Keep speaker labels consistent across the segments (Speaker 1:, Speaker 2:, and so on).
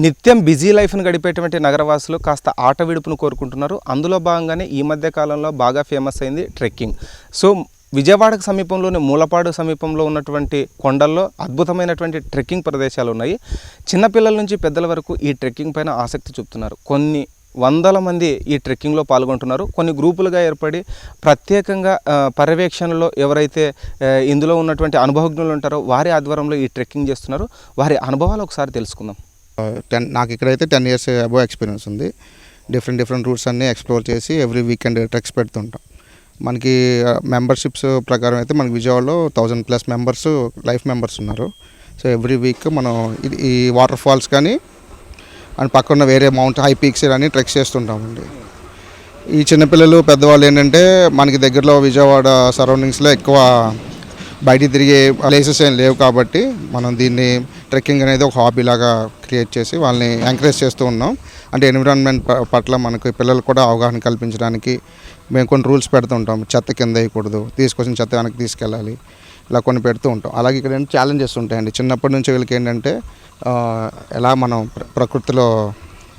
Speaker 1: నిత్యం బిజీ లైఫ్ను గడిపేటువంటి నగరవాసులు కాస్త ఆట విడుపును కోరుకుంటున్నారు. అందులో భాగంగానే ఈ మధ్య కాలంలో బాగా ఫేమస్ అయింది ట్రెక్కింగ్. సో విజయవాడకు సమీపంలోని మూలపాడు సమీపంలో ఉన్నటువంటి కొండల్లో అద్భుతమైనటువంటి ట్రెక్కింగ్ ప్రదేశాలు ఉన్నాయి. చిన్నపిల్లల నుంచి పెద్దల వరకు ఈ ట్రెక్కింగ్ పైన ఆసక్తి చూపుతున్నారు. కొన్ని వందల మంది ఈ ట్రెక్కింగ్లో పాల్గొంటున్నారు. కొన్ని గ్రూపులుగా ఏర్పడి ప్రత్యేకంగా పర్యవేక్షణలో ఎవరైతే ఇందులో ఉన్నటువంటి అనుభవజ్ఞులు ఉంటారో వారి ఆధ్వర్యంలో ఈ ట్రెక్కింగ్ చేస్తున్నారు. వారి అనుభవాలు ఒకసారి తెలుసుకుందాం.
Speaker 2: టెన్ నాకు ఇక్కడైతే టెన్ ఇయర్స్ అబోవ్ ఎక్స్పీరియన్స్ ఉంది. డిఫరెంట్ డిఫరెంట్ రూట్స్ అన్నీ ఎక్స్ప్లోర్ చేసి ఎవ్రీ వీకెండ్ ట్రెక్స్ పెడుతుంటాం. మనకి మెంబర్షిప్స్ ప్రకారం అయితే మనకి విజయవాడలో thousand plus members life members ఉన్నారు. సో ఎవ్రీ వీక్ మనం ఇది ఈ వాటర్ ఫాల్స్ కానీ అండ్ పక్కన వేరే మౌంట్ హై పీక్స్ కానీ ట్రెక్స్ చేస్తుంటామండి. ఈ చిన్నపిల్లలు పెద్దవాళ్ళు ఏంటంటే మనకి దగ్గరలో విజయవాడ సరౌండింగ్స్లో ఎక్కువ బయట తిరిగే ప్లేసెస్ ఏం లేవు కాబట్టి మనం దీన్ని ట్రెక్కింగ్ అనేది ఒక హాబీ లాగా క్రియేట్ చేసి వాళ్ళని ఎంకరేజ్ చేస్తూ ఉన్నాం. అంటే ఎన్విరాన్మెంట్ పట్ల మనకి పిల్లలకు కూడా అవగాహన కల్పించడానికి మేము కొన్ని రూల్స్ పెడుతుంటాం చెత్త కింద వేయకూడదు తీసుకొచ్చిన చెత్త వెనక్కి తీసుకెళ్ళాలి ఇలా కొన్ని పెడుతూ ఉంటాం. అలాగే ఇక్కడ ఏంటి ఛాలెంజెస్ ఉంటాయండి. చిన్నప్పటి నుంచి వీళ్ళకి ఏంటంటే ఎలా మనం ప్ర- ప్రకృతిలో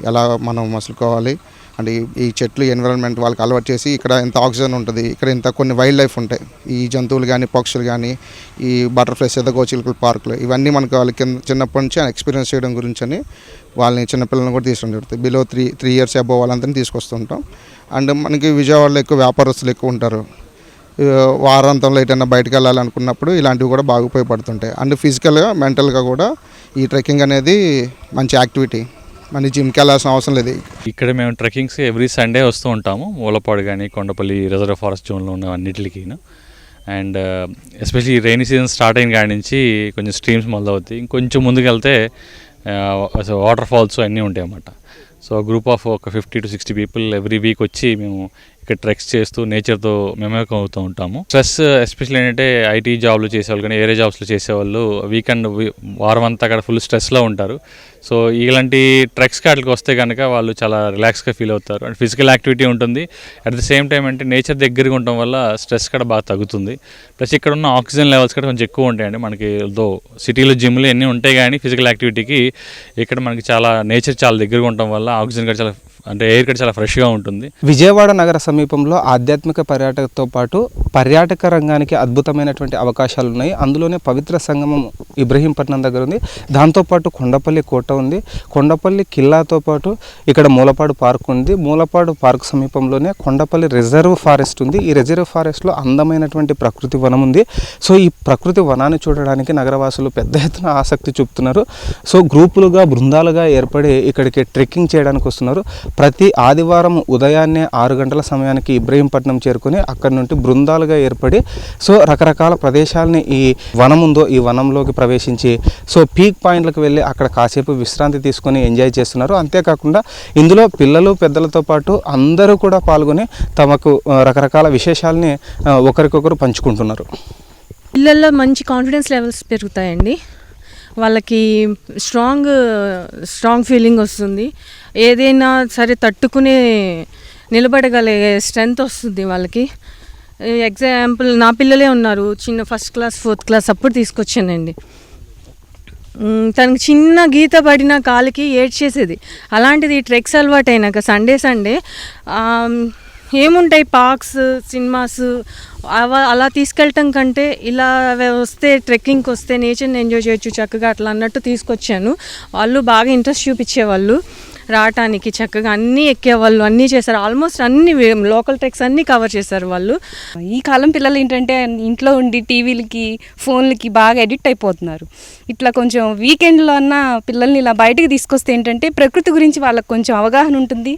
Speaker 2: ఎలా మనం మసులుకోవాలి అంటే ఈ- చెట్లు ఎన్విరాన్మెంట్ వాళ్ళకి అలవాటు చేసి ఇక్కడ ఇంత ఆక్సిజన్ ఉంటుంది ఇక్కడ ఇంత కొన్ని వైల్డ్ లైఫ్ ఉంటాయి. ఈ జంతువులు కానీ పక్షులు కానీ ఈ బటర్ఫ్లైస్ ఎదగోచిలుకల పార్కులు ఇవన్నీ మనకి వాళ్ళకి కింద చిన్నప్పటి నుంచి ఎక్స్పీరియన్స్ చేయడం గురించి అని వాళ్ళని చిన్నపిల్లలను కూడా తీసుకుని జరుగుతుంది. Below three three years above వాళ్ళందరినీ తీసుకొస్తుంటాం. అండ్ మనకి విజయవాడలో ఎక్కువ వ్యాపారస్తులు ఎక్కువ ఉంటారు. వారాంతంలో ఎటైనా బయటకు వెళ్ళాలనుకున్నప్పుడు ఇలాంటివి కూడా బాగా ఉపయోగపడుతుంటాయి. అండ్ ఫిజికల్గా మెంటల్గా కూడా ఈ ట్రెక్కింగ్ అనేది మంచి యాక్టివిటీ మన జిమ్కి వెళ్ళాల్సిన అవసరం లేదు.
Speaker 3: ఇక్కడ మేము ట్రెక్కింగ్స్ ఎవ్రీ సండే వస్తూ ఉంటాము మూలపాడు కానీ కొండపల్లి రిజర్వ్ ఫారెస్ట్ జోన్లో ఉన్న అన్నిటికి and uh, especially rainy season start అయిన కాడి నుంచి కొంచెం స్ట్రీమ్స్ మొదలవుతాయి. ఇంకొంచెం ముందుకు వెళ్తే uh, వాటర్ ఫాల్స్ అన్నీ ఉంటాయి అన్నమాట సో గ్రూప్ ఆఫ్ ఒక fifty to sixty people every week వచ్చి మేము ఇక్కడ ట్రెక్స్ చేస్తూ నేచర్తో మేమే అవుతూ ఉంటాము. స్ట్రెస్ ఎస్పెషల్లీ ఏంటంటే ఐటీ జాబ్లు చేసేవాళ్ళు కానీ ఏరే జాబ్స్లో చేసేవాళ్ళు వీకెండ్ వారం అంతా అక్కడ ఫుల్ స్ట్రెస్లో ఉంటారు. సో ఇలాంటి ట్రెక్స్ కాటికి వస్తే కనుక వాళ్ళు చాలా రిలాక్స్గా ఫీల్ అవుతారు. అండ్ ఫిజికల్ యాక్టివిటీ ఉంటుంది. అట్ ద సేమ్ టైం అంటే నేచర్ దగ్గరగా ఉండటం వల్ల స్ట్రెస్ కూడా బాగా తగ్గుతుంది. ప్లస్ ఇక్కడ ఉన్న ఆక్సిజన్ లెవెల్స్ కూడా కొంచెం ఎక్కువ ఉంటాయండి మనకి. దో సిటీలో జిమ్లు ఎన్ని ఉంటాయి కానీ ఫిజికల్ యాక్టివిటీకి ఇక్కడ మనకి చాలా నేచర్ చాలా దగ్గరగా ఉండటం వల్ల ఆక్సిజన్ కూడా చాలా అంటే ఎయిర్ కూడా చాలా ఫ్రెష్గా ఉంటుంది.
Speaker 1: విజయవాడ నగర సమీపంలో ఆధ్యాత్మిక పర్యాటకతో పాటు పర్యాటక రంగానికి అద్భుతమైనటువంటి అవకాశాలు ఉన్నాయి. అందులోనే పవిత్ర సంగమం ఇబ్రహీంపట్నం దగ్గర ఉంది. దాంతోపాటు కొండపల్లి కోట ఉంది. కొండపల్లి కిల్లాతో పాటు ఇక్కడ మూలపాడు పార్క్ ఉంది. మూలపాడు పార్క్ సమీపంలోనే కొండపల్లి రిజర్వ్ ఫారెస్ట్ ఉంది. ఈ రిజర్వ్ ఫారెస్ట్లో అందమైనటువంటి ప్రకృతి వనం ఉంది. సో ఈ ప్రకృతి వనాన్ని చూడడానికి నగరవాసులు పెద్ద ఎత్తున ఆసక్తి చూపుతున్నారు. సో గ్రూపులుగా బృందాలుగా ఏర్పడి ఇక్కడికి ట్రెక్కింగ్ చేయడానికి వస్తున్నారు. ప్రతి ఆదివారం ఉదయాన్నే ఆరు గంటల సమయానికి ఇబ్రహీంపట్నం చేరుకొని అక్కడి నుండి బృందాలుగా ఏర్పడి సో రకరకాల ప్రదేశాలని ఈ వనం ఉందో ఈ వనంలోకి ప్రవేశించి సో పీక్ పాయింట్లకు వెళ్ళి అక్కడ కాసేపు విశ్రాంతి తీసుకొని ఎంజాయ్ చేస్తున్నారు. అంతేకాకుండా ఇందులో పిల్లలు పెద్దలతో పాటు అందరూ కూడా పాల్గొని తమకు రకరకాల విశేషాలని ఒకరికొకరు పంచుకుంటున్నారు.
Speaker 4: పిల్లల్లో మంచి కాన్ఫిడెన్స్ లెవెల్స్ పెరుగుతాయండి. వాళ్ళకి స్ట్రాంగ్ స్ట్రాంగ్ ఫీలింగ్ వస్తుంది. ఏదైనా సరే తట్టుకునే నిలబడగలిగే స్ట్రెంగ్త్ వస్తుంది వాళ్ళకి. ఎగ్జాంపుల్ నా పిల్లలే ఉన్నారు. చిన్న ఫస్ట్ క్లాస్ ఫోర్త్ క్లాస్ అప్పుడు తీసుకొచ్చానండి. తనకు చిన్న గీత పడిన కాలికి ఏడ్చేసేది. అలాంటిది ఈ ట్రెక్స్ అలవాటు అయినాక సండే సండే ఏముంటాయి పార్క్స్ సినిమాస్? అలా తీసుకెళ్ళటం కంటే ఇలా వస్తే ట్రెక్కింగ్కి వస్తే నేచర్ని ఎంజాయ్ చేయొచ్చు చక్కగా అట్లా అన్నట్టు తీసుకొచ్చాను. వాళ్ళు బాగా ఇంట్రెస్ట్ చూపించేవాళ్ళు. రావటానికి చక్కగా అన్నీ ఎక్కేవాళ్ళు అన్నీ చేశారు. ఆల్మోస్ట్ అన్ని లోకల్ ట్రెక్స్ అన్నీ కవర్ చేశారు వాళ్ళు.
Speaker 5: ఈ కాలం పిల్లలు ఏంటంటే ఇంట్లో ఉండి టీవీలకి ఫోన్లకి బాగా ఎడిక్ట్ అయిపోతున్నారు. ఇట్లా కొంచెం వీకెండ్లో అన్న పిల్లల్ని ఇలా బయటకు తీసుకొస్తే ఏంటంటే ప్రకృతి గురించి వాళ్ళకి కొంచెం అవగాహన ఉంటుంది.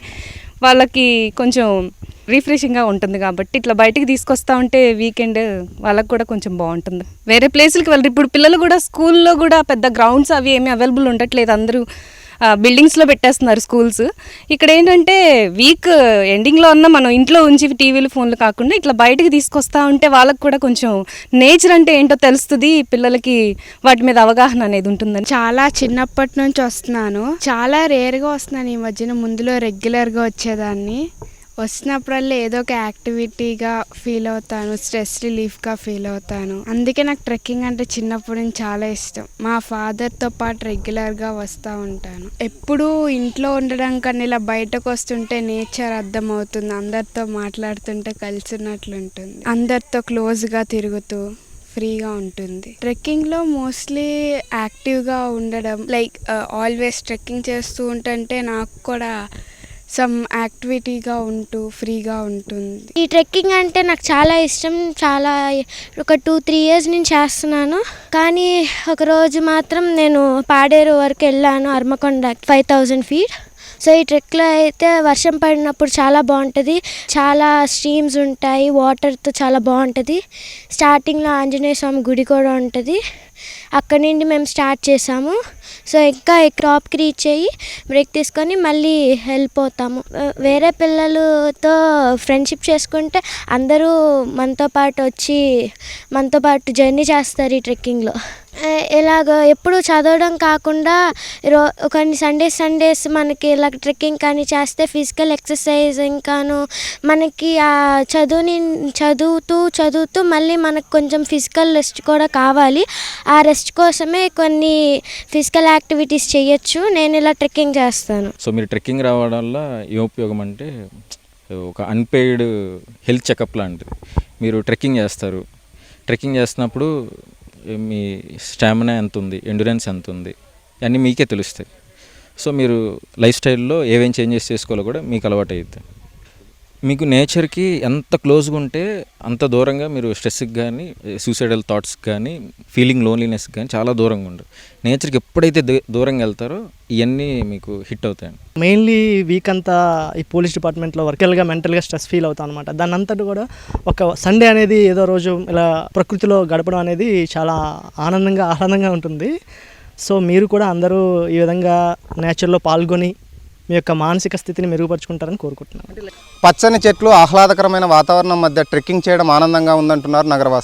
Speaker 5: వాళ్ళకి కొంచెం రిఫ్రెషింగ్గా ఉంటుంది కాబట్టి ఇట్లా బయటికి తీసుకొస్తా ఉంటే వీకెండ్ వాళ్ళకి కూడా కొంచెం బాగుంటుంది. వేరే ప్లేసులకి వెళ్ళరు. ఇప్పుడు పిల్లలు కూడా స్కూల్లో కూడా పెద్ద గ్రౌండ్స్ అవి ఏమీ అవైలబుల్ ఉండట్లేదు. అందరూ బిల్డింగ్స్లో పెట్టేస్తున్నారు స్కూల్స్. ఇక్కడ ఏంటంటే వీక్ ఎండింగ్లో ఉన్న మనం ఇంట్లో ఉంచి టీవీలు ఫోన్లు కాకుండా ఇట్లా బయటకు తీసుకొస్తా ఉంటే వాళ్ళకి కూడా కొంచెం నేచర్ అంటే ఏంటో తెలుస్తుంది. పిల్లలకి వాటి మీద అవగాహన అనేది ఉంటుందని.
Speaker 6: చాలా చిన్నప్పటి నుంచి వస్తున్నాను. చాలా రేర్గా వస్తున్నాను ఈ మధ్యన. ముందులో రెగ్యులర్గా వచ్చేదాన్ని. వచ్చినప్పుడల్లా ఏదో ఒక యాక్టివిటీగా ఫీల్ అవుతాను స్ట్రెస్ రిలీఫ్గా ఫీల్ అవుతాను. అందుకే నాకు ట్రెక్కింగ్ అంటే చిన్నప్పటి నుంచి చాలా ఇష్టం. మా ఫాదర్తో పాటు రెగ్యులర్గా వస్తూ ఉంటాను. ఎప్పుడూ ఇంట్లో ఉండడం కన్నా ఇలా బయటకు వస్తుంటే నేచర్ అర్థమవుతుంది. అందరితో మాట్లాడుతుంటే కలిసి ఉన్నట్లు ఉంటుంది అందరితో క్లోజ్గా తిరుగుతూ ఫ్రీగా ఉంటుంది. ట్రెక్కింగ్లో మోస్ట్లీ యాక్టివ్గా ఉండడం లైక్ ఆల్వేస్ ట్రెక్కింగ్ చేస్తూ ఉంటుంటే నాకు కూడా సమ్ యాక్టివిటీగా ఉంటూ ఫ్రీగా ఉంటుంది.
Speaker 7: ఈ ట్రెక్కింగ్ అంటే నాకు చాలా ఇష్టం. చాలా ఒక టూ త్రీ ఇయర్స్ నుంచి చేస్తున్నాను. కానీ ఒకరోజు మాత్రం నేను పాడేరు వరకు వెళ్ళాను Armakonda five thousand feet so ఈ ట్రెక్లో అయితే వర్షం పడినప్పుడు చాలా బాగుంటుంది. చాలా స్ట్రీమ్స్ ఉంటాయి. వాటర్తో చాలా బాగుంటుంది. స్టార్టింగ్లో ఆంజనేయ స్వామి గుడి కూడా ఉంటుంది. అక్కడి నుండి మేము స్టార్ట్ చేసాము. సో ఇంకా టాప్కి రీచ్ అయ్యి బ్రేక్ తీసుకొని మళ్ళీ వెళ్ళిపోతాము ఆ, వేరే పిల్లలతో ఫ్రెండ్షిప్ చేసుకుంటే అందరూ మనతో పాటు వచ్చి మనతో పాటు జర్నీ చేస్తారు ఈ ట్రెక్కింగ్లో. ఇలాగ ఎప్పుడు చదవడం కాకుండా రో కొన్ని సండేస్ సండేస్ మనకి ఇలా ట్రెక్కింగ్ కానీ చేస్తే ఫిజికల్ ఎక్సర్సైజ్ ఇంకాను మనకి ఆ చదువుని చదువుతూ చదువుతూ మళ్ళీ మనకు కొంచెం ఫిజికల్ రెస్ట్ కూడా కావాలి. ఆ రెస్ట్ కోసమే కొన్ని ఫిజికల్ యాక్టివిటీస్ చేయొచ్చు. నేను ఇలా ట్రెక్కింగ్ చేస్తాను.
Speaker 8: సో మీరు ట్రెక్కింగ్ రావడం వల్ల ఏ ఉపయోగం అంటే ఒక అన్పెయిడ్ హెల్త్ చెకప్ లాంటిది. మీరు ట్రెక్కింగ్ చేస్తారు. ట్రెక్కింగ్ చేస్తున్నప్పుడు మీ స్టామినా ఎంత ఉంది ఎండ్యూరెన్స్ ఎంత ఉంది అన్నీ మీకే తెలుస్తాయి. సో మీరు లైఫ్ స్టైల్లో ఏమేం చేంజెస్ చేసుకోవాలో కూడా మీకు అలవాటు అవుతుంది మీకు నేచర్కి ఎంత క్లోజ్గా ఉంటే అంత దూరంగా మీరు స్ట్రెస్కి కానీ సూసైడల్ థాట్స్కి కానీ ఫీలింగ్ లోన్లీనెస్కి కానీ చాలా దూరంగా ఉండరు నేచర్కి ఎప్పుడైతే దూ- దూరంగా వెళ్తారో ఇవన్నీ మీకు హిట్ అవుతాయండి.
Speaker 9: మెయిన్లీ వీక్ అంతా ఈ పోలీస్ డిపార్ట్మెంట్లో వర్కల్గా మెంటల్గా స్ట్రెస్ ఫీల్ అవుతాను అనమాట దాని అంతటి కూడా ఒక సండే అనేది ఏదో రోజు ఇలా ప్రకృతిలో గడపడం అనేది చాలా ఆనందంగా ఆహ్లాదంగా ఉంటుంది. సో మీరు కూడా అందరూ ఈ విధంగా నేచర్లో పాల్గొని మీ యొక్క మానసిక స్థితిని మెరుగుపరుచుకుంటారని కోరుకుంటున్నాను.
Speaker 1: పచ్చని చెట్లు ఆహ్లాదకరమైన వాతావరణం మధ్య ట్రెక్కింగ్ చేయడం ఆనందంగా ఉందంటున్నారు నగరవాసులు.